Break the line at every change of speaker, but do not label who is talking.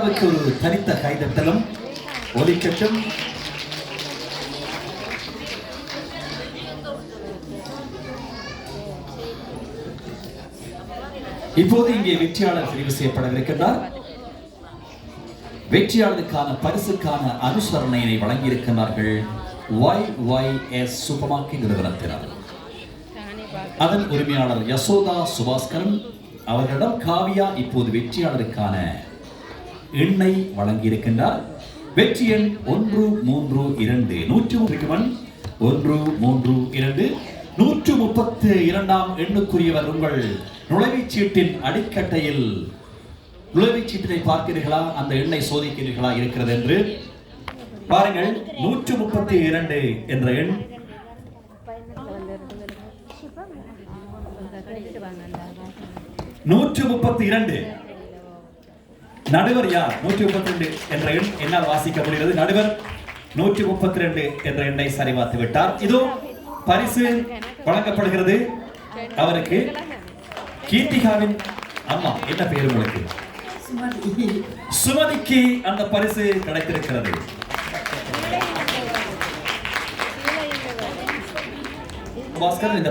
அதற்கு ஒரு தனித்த கைதட்டலும் ஒலிக்கட்டும். இப்போது இங்கே வெற்றியாளர் தெரிவு செய்யப்படவிருக்கின்றார். வெற்றியாளருக்கான பரிசுக்கான அனுசரணையினை வழங்கியிருக்கிறார்கள் ஒய் ஒய் எஸ் சூப்பர் நிறுவனத்தினர். அதன் உரிமையாளர் யசோதா சுபாஸ்கரன் அவர்களிடம் காவியா இப்போது வெற்றியாளருக்கான எண்ணை வழங்கியிருக்கின்றார். வெற்றி எண் ஒன்று மூன்று இரண்டு நூற்று முப்பது ஒன்று மூன்று இரண்டு நூற்று முப்பத்து இரண்டாம் எண்ணுக்குரியவர் உங்கள் நுழைவுச் சீட்டின் அடிக்கட்டையில். நுழைவுச் சீட்டினை பார்க்கிறீர்களா? அந்த எண்ணை சோதிக்கிறீர்களா? இருக்கிறது என்று. பாருங்கள் நூற்று முப்பத்தி இரண்டு என்ற எண். நூற்று முப்பத்தி இரண்டு. நடுவர் யார்? நூற்றி முப்பத்தி ரெண்டு என்ற எண் என்னால் வாசிக்க முடிகிறது. நடுவர் நூற்றி முப்பத்தி ரெண்டு என்ற எண்ணை சரிபார்த்து விட்டார். இதோ பரிசு வழங்கப்படுகிறது. அவருக்கு கீர்த்திகாவின் அம்மா என்ன பேர் உங்களுக்கு? சுமதிக்கு அந்த பரிசு கிடைத்திருக்கிறது. பாஸ்கர் இந்த